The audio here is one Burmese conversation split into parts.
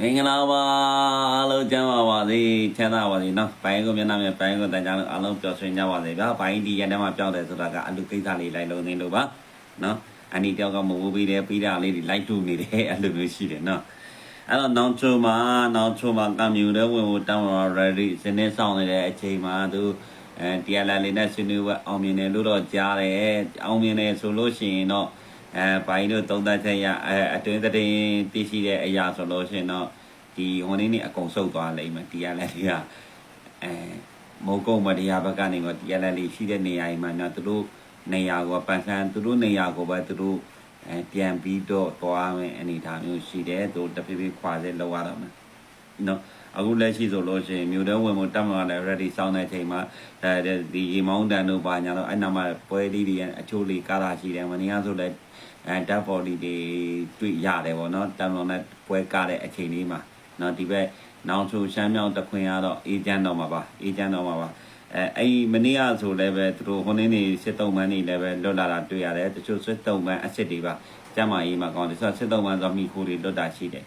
မင်္ဂလာပါအားလုံးကျမ်းပါပါစေချမ်းသာပါစေနော်ဘိုင်းကိုမျက်နှာမြဘိုင်းကိုတန်ကြလို့အားလုံးပျော်ရွှင်ကြပါစေဗျာဘိုင်းဒီရက်ထဲမှာပြောင်းတယ်ဆိုတာကအလူကိစ္စလေးလိုက်လုံးနေလို့ပါနော်အနီတယောက်ကမဟုတ်ပြီးတယ်ပြီးတာလေးတွေလိုက်တူနေတယ်အဲ့လိုမျိုးရှိတယ်နော်အဲ့တော့နောက်ချိုမှာနောက်ချိုမှာကမြူတဲ့ဝင်ကိုတောင်းတော့ ready စနေဆောင်နေတဲ့အချိန်မှာသူအဲတရားလာလေးနဲ့ဆွေးနွေးပွဲအောင်မြင်တယ်လို့တော့ကြားတယ်အောင်မြင်တယ်ဆိုလို့ရှိရင်တော့ အဲဘိုင်းတို့သုံးသပ်ချက်ရအဲအတွင်းသတင်းသိရှိတဲ့အရာဆိုလို့ရှိရင်တော့ဒီဟိုနေ့နေ့အကုန်ဆုတ်သွားလိမ့်မယ်တရားလာလေးကအဲမိုးကုတ်မတရားဘက်ကနေတော့တရားလာလေးရှိတဲ့နေရာကြီးမှာနော်သူတို့နေရာကိုပန်ဆန်းသူတို့နေရာကိုပဲသူတို့အဲပြန်ပြီးတော့သွားမယ်အနေထားမျိုးရှိတယ်သူတဖြည်းဖြည်းခွာစေလောက်ရတော့မယ်နော် အခုလက်ရှိဆိုလို့ရှိရင်မြို့တော်ဝင်မတက်မှာလည်း ready စောင်းတဲ့အချိန်မှာအဲဒီရေမောင်းတန်တို့ပါညာတော့အဲ့နာမှာပွဲလေးတွေအချို့လေးကားတာရှိတယ်မနေ့ကဆိုလည်းအဲဓာတ်ပေါ်လီတွေတွေ့ရတယ်ပေါ့နော်တန်တော်နဲ့ပွဲကားတဲ့အချိန်လေးမှာနော်ဒီဘက်နောင်ချိုရှမ်းမြောင်တခွင်ကတော့အေဂျင့်တော်မှာပါအေဂျင့်တော်မှာပါအဲအဲ့မနေ့ကဆိုလည်းပဲသူတို့ဟိုနေ့နေစစ်တုံးမန်းနေလည်းပဲလွတ်လာတာတွေ့ရတယ်တချို့စစ်တုံးမန်းအစ်စ်တွေပါကျမ်းမာရေးမှာကောင်းတယ်ဆိုတော့စစ်တုံးမန်းဆိုမိခိုးတွေလွတ်တာရှိတယ်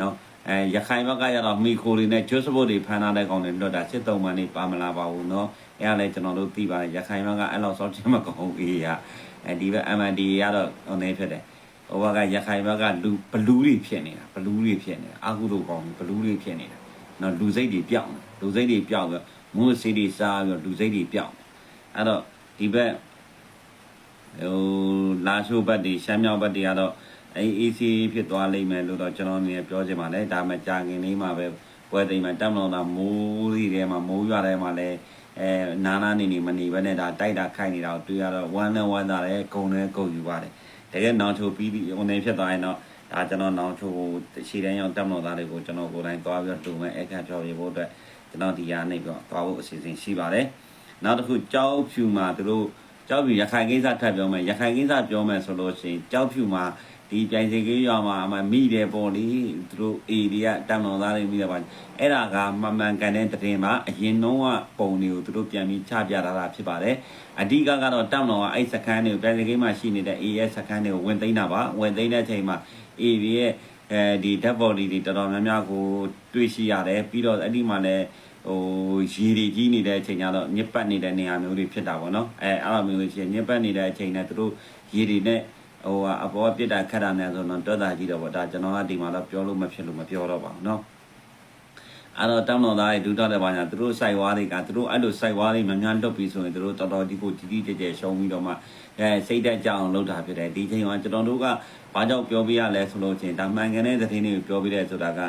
နော် အဲရခိုင်ဘက်ကရတော့မိခိုးတွေနဲ့ကျွတ်စပုတ်တွေဖမ်းထားတဲ့ကောင်တွေလွတ်တာစစ်တုံးမန်းတွေပါမလာပါဘူးနော်အဲ့ဒါလည်းကျွန်တော်တို့သိပါတယ်ရခိုင်ဘက်ကအဲ့လောက်စောင့်ချင်မကောင်းဘူးအေးရအဲဒီဘက် MND ရတော့ဟိုနေဖြစ်တယ်ဟိုဘက်ကရခိုင်ဘက်ကလူဘလူးတွေဖြစ်နေတာဘလူးတွေဖြစ်နေတာအာဟုတို့ကောင်ဘလူးတွေဖြစ်နေတာနော်လူစိတ်တွေပြောင်းတယ်လူစိတ်တွေပြောင်းပြီးမုန်းစိတ်တွေစားပြီးလူစိတ်တွေပြောင်းအဲ့တော့ဒီဘက်ဟိုလာရှိုးဘက်တွေရှမ်းမြောက်ဘက်တွေကတော့ အဲ AC ဖြစ်သွားလိမ့်မယ်လို့တော့ကျွန်တော်အနေနဲ့ပြောချင်ပါတယ်ဒါမှကြာခင်လေးမှာပဲပွဲသိမ်းမှာတက်မလို့တာမိုးတွေထဲမှာမိုးရွာထဲမှာလည်းအဲနာနာနေနေမနေဘဲနဲ့ဒါတိုက်တာခိုက်နေတာကိုတွေ့ရတော့ဝမ်းနဲ့ဝမ်းသာတယ်ဂုံနဲ့ဂုံယူပါတယ်တကယ်နောင်ချိုပြီးပြီးဟိုနေဖြစ်သွားရင်တော့ဒါကျွန်တော်နောင်ချိုရှည်တန်းရောက်တက်မလို့သားတွေကိုကျွန်တော်ကိုယ်တိုင်သွားပြီးတော့တူမဲ့အခက်ပြောပြဖို့အတွက်ကျွန်တော်ဒီကနေပြီးတော့သွားဖို့အစီအစဉ်ရှိပါတယ်နောက်တစ်ခုကြောက်ဖြူမှာသူတို့ ကြောက်ဖြူရခိုင်ကိစ္စထပ်ပြောမယ်ရခိုင်ကိစ္စပြောမယ်ဆိုလို့ရှိရင်ကြောက်ဖြူမှာဒီပြိုင်စီကြီးရွာမှာအမမိတယ်ပေါ့လေသူတို့အေဒီကတမ်တော်သားတွေမိတယ်ပါအဲ့ဒါကမမှန်ကန်တဲ့တည်င်းမှာအရင်တော့ကပုံတွေကိုသူတို့ပြန်ပြီးချပြထားတာဖြစ်ပါတယ်အဓိကကတော့တမ်တော်ကအဲ့စခန်းတွေကိုပြိုင်စီကြီးမှာရှိနေတဲ့ AS စခန်းတွေကိုဝင်သိမ်းတာပါဝင်သိမ်းတဲ့အချိန်မှာ AD ရဲ့အဲဒီ dead body တွေတော်တော်များများကိုတွေ့ရှိရတယ်ပြီးတော့အဲ့ဒီမှာလည်း ဟိုရေတွေကြီးနေတဲ့အချိန်ကျတော့ညစ်ပတ်နေတဲ့နေရာမျိုးတွေဖြစ်တာပေါ့နော်အဲအဲ့လိုမျိုးလို့ရှိရင်ညစ်ပတ်နေတဲ့အချိန်နဲ့သူတို့ရေတွေနဲ့ဟိုအပေါ်ပြစ်တာခတ်တာနဲ့ဆိုတော့တွတ်တာကြီးတော့ဗောဒါကျွန်တော်ကဒီမှာတော့ပြောလို့မဖြစ်လို့မပြောတော့ပါဘူးเนาะ အဲ့တော့တမတော်သားတွေဒုတိယလည်းပါညာသူတို့စိုက်ဝါးတွေကသူတို့အဲ့လိုစိုက်ဝါးတွေများများလွတ်ပြီးဆိုရင်သူတို့တော်တော်ဒီကိုကြီးကြီးကျယ်ကျယ်ရှုံးပြီးတော့မှအဲစိတ်တက်ကြအောင်လုပ်တာဖြစ်တယ်ဒီချိန်မှာကျွန်တော်တို့ကဘာကြောင့်ပြောပြရလဲဆိုလို့ချင်းဒါမှန်ကန်တဲ့သတင်းတွေကိုပြောပြတယ်ဆိုတာက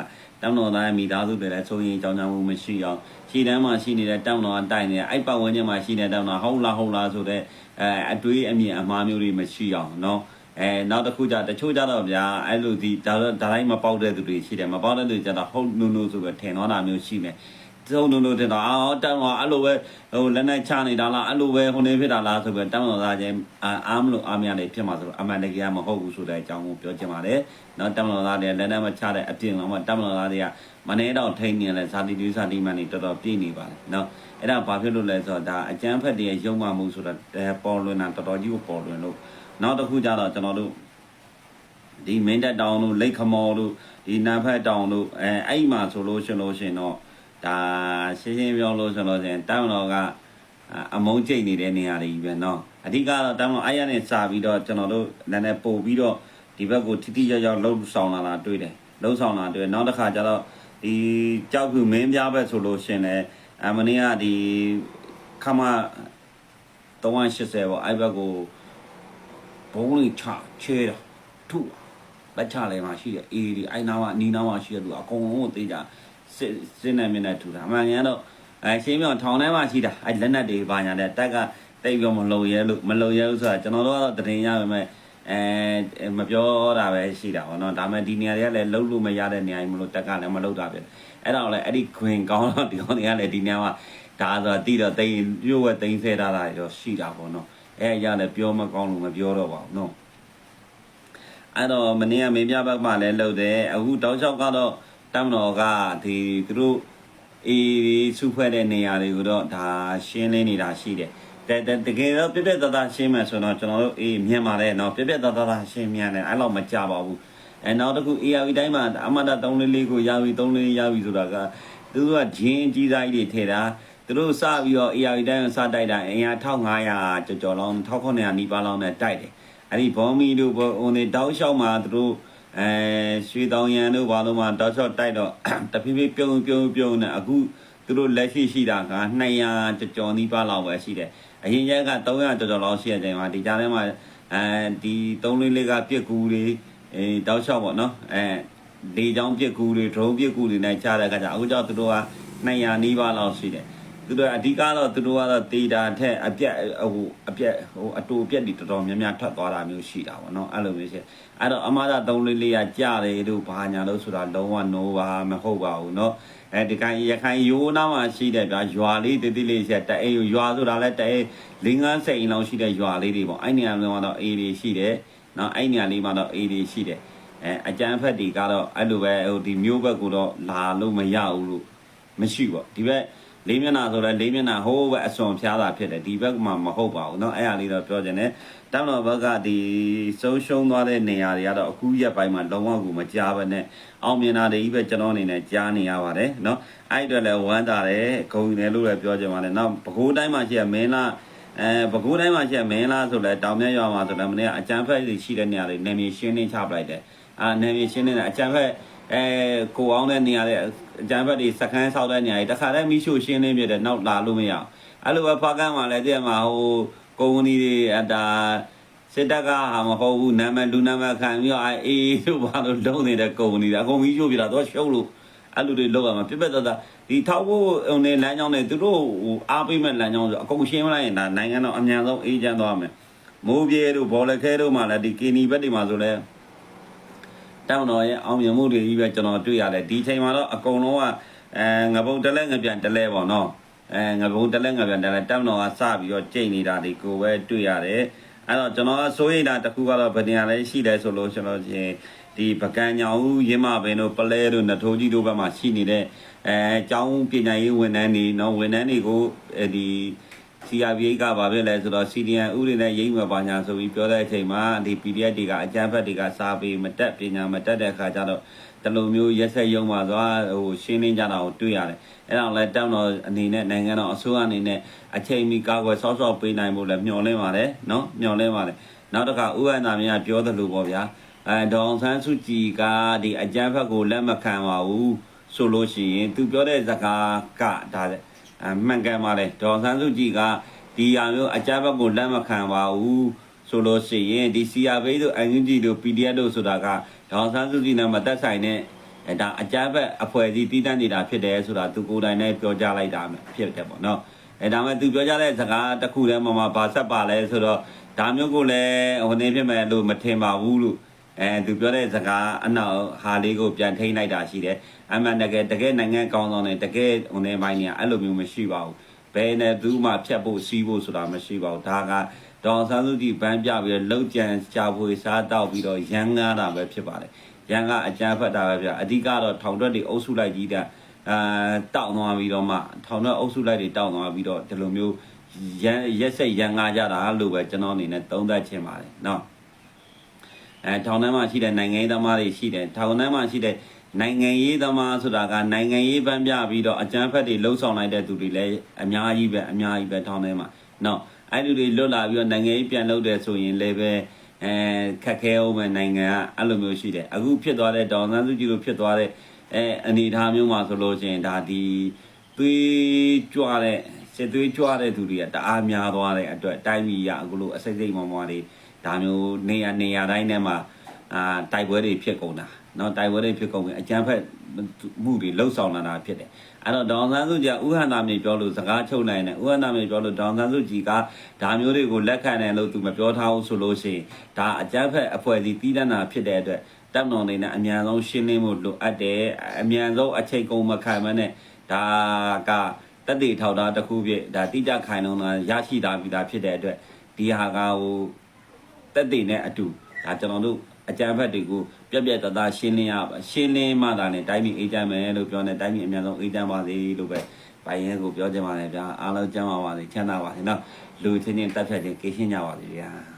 တမတော်သားရဲ့မိသားစုတွေလည်းစိုးရင်ကြောင်ကြောင်မှုမရှိအောင်ရှေ့တန်းမှာရှိနေတဲ့တမတော်ကတိုင်နေအဲ့ပတ်ဝန်းကျင်မှာရှိနေတဲ့တမတော်ဟုတ်လားဟုတ်လားဆိုတဲ့အဲအတွေးအမြင်အမှားမျိုးတွေမရှိအောင်နော် အဲနောက်တစ်ခုကြတချို့ကြတော့ဗျာအဲ့လိုဒီဒါတော့ဒါတိုင်းမပေါက်တဲ့သူတွေရှိတယ်မပေါက်တဲ့သူကြတော့ဟုတ်နုံနုံဆိုပဲထင်တော့တာမျိုးရှိမယ်သုံးနုံနုံတင်တော့အော်တန်းတော့အဲ့လိုပဲဟိုလက်နဲ့ချနေတာလားအဲ့လိုပဲဟိုနေဖြစ်တာလားဆိုပဲတန်းတော်သားချင်းအားမလို့အားမရနေဖြစ်မှာဆိုတော့အမှန်တကယ်မဟုတ်ဘူးဆိုတဲ့အကြောင်းကိုပြောချင်ပါတယ်နော်တန်းတော်သားတွေလက်နဲ့မချတဲ့အပြင်တော့မှတန်းတော်သားတွေကမနေတော့ထိန်းနေလဲဇာတိတူဇာတိမန်နေတော်တော်ပြည့်နေပါတယ်နော်အဲ့ဒါဘာဖြစ်လို့လဲဆိုတော့ဒါအကျန်းဖက်တွေရုံမှမှုဆိုတော့ပေါ်လွင်တာတော်တော်ကြီးကိုပေါ်လွင်လို့ နောက်တစ်ခုကြတော့ကျွန်တော်တို့ဒီမင်းတက်တောင်တို့လိတ်ခမော်တို့ဒီနန်းဖက်တောင်တို့အဲအဲ့မှာဆိုလို့ရှင်လို့ရှင်တော့ဒါရှင်းရှင်းပြောလို့ဆိုလို့ရှင်တောင်တော်ကအမုန်းကျိတ်နေတဲ့နေရာတွေကြီးပဲเนาะအဓိကတော့တောင်တော်အဲ့ရနဲ့စာပြီးတော့ကျွန်တော်တို့လည်းလည်းပို့ပြီးတော့ဒီဘက်ကိုထိတိရောက်ရောက်လှုပ်ဆောင်လာတာတွေ့တယ်လှုပ်ဆောင်လာတွေ့နောက်တစ်ခါကျတော့ဒီကြောက်ဖြူမင်းပြားဘက်ဆိုလို့ရှင်လည်းအမင်းကဒီခမ380ပေါ့အဲ့ဘက်ကို ဘုံလေးချချဲတာထုလက်ချလဲမှာရှိတယ်အေးဒီအိုင်နာမှာနီနာမှာရှိတဲ့လူအကုန်လုံးကိုသိကြစစ်စစ်နေမြနဲ့ထူတာအမှန်ကန်တော့အဲရှင်းပြောထောင်ထဲမှာရှိတာအဲလက်နက်တွေပါညာတဲ့တက်ကတိတ်ပြောမလုံရဲလို့မလုံရဲဘူးဆိုတာကျွန်တော်တို့ကတော့တရင်ရပါမယ်အဲမပြောတာပဲရှိတာပေါ့နော်ဒါပေမဲ့ဒီနေရာတွေကလည်းလှုပ်လို့မရတဲ့နေရာကြီးမလို့တက်ကလည်းမလှုပ်တာပဲအဲ့တော့လည်းအဲ့ဒီခွင်ကောင်းတော့ဒီကောင်တွေကလည်းဒီနေရာမှာဒါဆိုတိတော့တိတ်ရွဝဲတိတ်ဆဲထားတာတော့ရှိတာပေါ့နော် အဲရလည်းပြောမကောင်းလို့မပြောတော့ပါဘူးနော်အဲ့တော့မနေ့ကမင်းပြဘက်မှလည်းလှုပ်တယ်အခုတောက်လျှောက်ကတော့တမတော်ကဒီသူတို့အေးစုဖွဲ့တဲ့နေရာတွေကိုတော့ဒါရှင်းလင်းနေတာရှိတယ်တတကယ်တော့ပြပြတသားရှင်းမယ်ဆိုတော့ကျွန်တော်တို့အေးမြန်ပါလေနော်ပြပြတသားရှင်းမြန်တယ်အဲ့လောက်မကြပါဘူးအဲနောက်တစ်ခု ARV တိုင်းမှာအမတာ344ကိုရပြီ344ရပြီဆိုတာကသူတို့ကဂျင်းကြီးစားကြီးတွေထည့်တာ သူတို့စပြီးတော့ ARV တိုင်းကိုစတိုက်တာအင်အား1500ကျော်ကျော်လောင်း1900နီးပါးလောင်းနဲ့တိုက်တယ်အဲ့ဒီဘောမီတို့ဟိုနေတောက်လျှောက်မှာသူတို့အဲရွှေတောင်ရန်တို့ဘာလို့မှတောက်လျှောက်တိုက်တော့တဖြည်းဖြည်းပြုံးပြုံးပြုံးနဲ့အခုသူတို့လက်ရှိရှိတာက200ကျော်ကျော်နီးပါးလောက်ပဲရှိတယ်အရင်ရက်က300ကျော်ကျော်လောက်ရှိတဲ့အချိန်မှာဒီကြားထဲမှာအဲဒီ344ကပြစ်ကူတွေအဲတောက်လျှောက်ပေါ့နော်အဲလေချောင်းပြစ်ကူတွေ drone ပြစ်ကူတွေနဲ့ကြားတဲ့အခါကျအခုကြောင့်သူတို့က200နီးပါးလောက်ရှိတယ် သူတို့အဓိကတော့သူတို့ကတော့ဒေတာထက်အပြက်ဟိုအပြက်ဟိုအတူပြက်တွေတော်တော်များများထွက်သွားတာမျိုးရှိတာပေါ့နော်အဲ့လိုမျိုးရှိအဲ့တော့အမားသာ3လေးလေးကကြတယ်တို့ဘာညာလို့ဆိုတာလုံးဝ no ပါမဟုတ်ပါဘူးနော်အဲဒီကန်ရခိုင်ရိုးနားမှာရှိတဲ့ဗျာရွာလေးတိတိလေးရှိတဲ့အိမ်ရွာဆိုတာလဲတဲ့လင်းငန်းစိန်လောက်ရှိတဲ့ရွာလေးတွေပေါ့အဲ့နေရာမျိုးကတော့အေးတွေရှိတယ်နော်အဲ့နေရာလေးမှာတော့အေးတွေရှိတယ်အဲအကြမ်းဖက်တွေကတော့အဲ့လိုပဲဟိုဒီမျိုးဘက်ကတော့လာလို့မရဘူးလို့မရှိပေါ့ဒီဘက် လေးမျက်နှာဆိုလဲလေးမျက်နှာဟိုးပဲအစွန်ဖျားတာဖြစ်တယ်ဒီဘက်မှာမဟုတ်ပါဘူးเนาะအဲ့အရာလေးတော့ပြောချင်တယ်တောင်းတော်ဘက်ကဒီဆုံးရှုံးသွားတဲ့နေရာတွေကတော့အခုရက်ပိုင်းမှာလုံးဝကိုမကြားဘဲနဲ့အောင်မြင်တာတွေကြီးပဲကျွန်တော်အနေနဲ့ကြားနေရပါတယ်เนาะအဲ့အတွက်လည်းဝမ်းသာတယ်ဂုဏ်တယ်လို့လည်းပြောချင်ပါတယ်เนาะဘကိုးတိုင်းမှာရှိရမင်းလားအဲပဲခူးတိုင်းမှာရှိရမင်းလားဆိုလဲတောင်မြတ်ရွာမှာဆိုလဲမနေ့ကအကြံဖက်တွေရှိတဲ့နေရာတွေနေမြေရှင်းနေချပလိုက်တယ်အာနေမြေရှင်းနေတယ်အကြံဖက် အဲကိုအောင်တဲ့နေရာတွေအကြံဖက်တွေစကန်းဆောက်တဲ့နေရာတွေတခါတည်းမိရှို့ရှင်းနေပြတယ်နောက်လာလို့မရအောင်အဲ့လိုပဲဖားကန်းမှာလည်းတဲ့မှာဟိုကုမ္ပဏီတွေအတာစစ်တပ်ကဟာမဟုတ်ဘူးနာမည်လူနာမည်ခံပြီးတော့အဲအေးတို့ဘာလို့လုံးနေတဲ့ကုမ္ပဏီတွေအကုန်ကြီးရှို့ပြတာတော့ရှုပ်လို့အဲ့လိုတွေလောက်ရမှာပြက်ပြက်သားသားဒီထောက်ဖို့ဟိုနေလမ်းကြောင်းတွေသူတို့ဟိုအားပေးမဲ့လမ်းကြောင်းဆိုအကုန်ရှင်းမလိုက်ရင်ဒါနိုင်ငံတော်အမြန်ဆုံးအေးချမ်းသွားမယ်မိုးပြေတို့ဘောလခဲတို့မှလည်းဒီကီနီဘက်တွေမှာဆိုလဲ တောင်းတော်ရဲ့အောင်မြင်မှုတွေကြီးပဲကျွန်တော်တွေ့ရတယ်ဒီချိန်မှာတော့အကုန်လုံးကအဲငပုံတလဲငပြန်တလဲပေါ့နော်အဲငပုံတလဲငပြန်တလဲတောင်းတော်ကစပြီးတော့ကြိတ်နေတာဒီကိုပဲတွေ့ရတယ်အဲ့တော့ကျွန်တော်ကစိုးရိမ်တာတစ်ခုကတော့ဗဒင်ရလည်းရှိတယ်ဆိုလို့ကျွန်တော်ချင်းဒီပကံညောင်ဦးရင်းမပင်တို့ပလဲတို့နထိုးကြီးတို့ဘက်မှာရှိနေတဲ့အဲအကြောင်းပညာရေးဝန်ထမ်းတွေနော်ဝန်ထမ်းတွေကိုအဲဒီ CRBA ကဘာဖြစ်လဲဆိုတော့ CDN ဥတွေနဲ့ရိမ့်မပါညာဆိုပြီးပြောတဲ့အချိန်မှာဒီ PDF တွေကအကြမ်းဖက်တွေကစာပေမတက်ပညာမတက်တဲ့အခါကျတော့တလူမျိုးရက်ဆက်ရုံမှာသွားဟိုရှင်းလင်းကြတာကိုတွေ့ရတယ်။အဲ့ဒါလည်းတောင်းတော့အနေနဲ့နိုင်ငံတော်အစိုးရအနေနဲ့အချိန်မီကာကွယ်ဆော့ဆော့ပေးနိုင်ဖို့လည်းမျှော်လင့်ပါတယ်နော်မျှော်လင့်ပါတယ်။နောက်တစ်ခါဥပဒေသားများပြောသလိုပေါ့ဗျာ။အဲဒေါအောင်ဆန်းစုကြည်ကဒီအကြမ်းဖက်ကိုလက်မခံပါဘူးဆိုလို့ရှိရင်သူပြောတဲ့စကားကဒါ အမှန်ကန်ပါလေဒေါအောင်ဆန်းစုကြည်ကဒီဟာမျိုးအကြမ်းဖက်ကိုလက်မခံပါဘူးဆိုလို့ရှိရင်ဒီ CRB တို့ NUG တို့ PDF တို့ဆိုတာကဒေါအောင်ဆန်းစုကြည်နဲ့မသက်ဆိုင်တဲ့အဲဒါအကြမ်းဖက်အဖွဲ့အစည်းတည်တံ့နေတာဖြစ်တယ်ဆိုတာသူကိုယ်တိုင်နဲ့ပြောကြားလိုက်တာဖြစ်တယ်ပေါ့နော်အဲဒါမဲ့သူပြောကြားတဲ့စကားတစ်ခုတည်းမှမှဘာဆက်ပါလဲဆိုတော့ဒါမျိုးကိုလည်းဟိုနေဖြစ်မဲ့လို့မထင်ပါဘူးလို့ အဲသူပြောတဲ့စကားအနောက်ဟာလေးကိုပြန်ထိန်းလိုက်တာရှိတယ်အမှန်တကယ်တကယ်နိုင်ငံကောင်းဆောင်တွေတကယ်ဟိုနေပိုင်းနေအဲ့လိုမျိုးမရှိပါဘူးဘယ်နဲ့သူမှဖြတ်ဖို့စီးဖို့ဆိုတာမရှိပါဘူးဒါကဒေါ်ဆန်းစုကြည်ဗန်းပြပြီးတော့လောက်ကြံကြာဖွေစားတောက်ပြီးတော့ရန်ငားတာပဲဖြစ်ပါတယ်ရန်ကအကြမ်းဖက်တာပဲဗျအဓိကတော့ထောင်တွက်တွေအုပ်စုလိုက်ကြီးတဲ့အာတောက်သွားပြီးတော့မှထောင်တွက်အုပ်စုလိုက်တွေတောက်သွားပြီးတော့ဒီလိုမျိုးရန်ရက်ဆက်ရန်ငားကြတာလို့ပဲကျွန်တော်အနေနဲ့သုံးသပ်ချင်ပါတယ်เนาะ အဲထောင်ထဲမှာရှိတဲ့နိုင်ငံရေးသမားတွေရှိတယ်ထောင်ထဲမှာရှိတဲ့နိုင်ငံရေးသမားဆိုတာကနိုင်ငံရေးပန်းပြပြီးတော့အကြမ်းဖက်တွေလှုပ်ဆောင်လိုက်တဲ့သူတွေလည်းအများကြီးပဲအများကြီးပဲထောင်ထဲမှာနော်အဲ့လူတွေလွတ်လာပြီးတော့နိုင်ငံရေးပြန်လုပ်တယ်ဆိုရင်လည်းပဲအဲခက်ခဲအောင်ပဲနိုင်ငံကအဲ့လိုမျိုးရှိတယ်အခုဖြစ်သွားတဲ့ဒေါန်ဆန်းစုကြည်လိုဖြစ်သွားတဲ့အဲအနေထားမျိုးမှာဆိုလို့ရှိရင်ဒါဒီသွေးကြွတဲ့စစ်သွေးကြွတဲ့သူတွေကတအားများသွားတဲ့အတွက်တိုင်းပြည်ရအခုလိုအစိမ့်စိမ့်မောမောတွေ ဒါမျိုးနေရနေရတိုင်းထဲမှာအာတိုက်ပွဲတွေဖြစ်ကုန်တာနော်တိုက်ပွဲတွေဖြစ်ကုန်ပြီးအကြမ်းဖက်မှုတွေလှုပ်ဆောင်လာတာဖြစ်တယ်အဲ့တော့ဒေါန်ဆန်းစုကြဥဟန်သားမြေပြောလို့စကားချုပ်နိုင်တယ်ဥဟန်သားမြေပြောလို့ဒေါန်ဆန်းစုကြည်ကဒါမျိုးတွေကိုလက်ခံတယ်လို့သူမပြောထားဘူးဆိုလို့ရှိရင်ဒါအကြမ်းဖက်အဖွဲ့အစည်းတီးတန်းတာဖြစ်တဲ့အတွက်တပ်မတော်နေနဲ့အမြန်ဆုံးရှင်းလင်းမှုလိုအပ်တယ်အမြန်ဆုံးအချိန်ကုန်မခံမနဲ့ဒါကတက်တည်ထောက်တာတစ်ခုဖြစ်ဒါတိကျခိုင်လုံတာရရှိတာပြီးတာဖြစ်တဲ့အတွက်ဒီဟာကဟို တက်တေနဲ့အတူဒါကျွန်တော်တို့အကြံဖက်တွေကိုပြက်ပြက်တသားရှင်းလင်းရပါရှင်းလင်းမှသာနဲ့တိုင်းပြည်အေးချမ်းမယ်လို့ပြောနေတိုင်းပြည်အများဆုံးအေးချမ်းပါစေလို့ပဲပိုင်ရဲကိုပြောချင်ပါတယ်ဗျာအားလုံးကျမ်းပါပါစေချမ်းသာပါစေနော်လူချင်းချင်းတက်ဖြတ်ချင်းကေးရှင်းကြပါစေဗျာ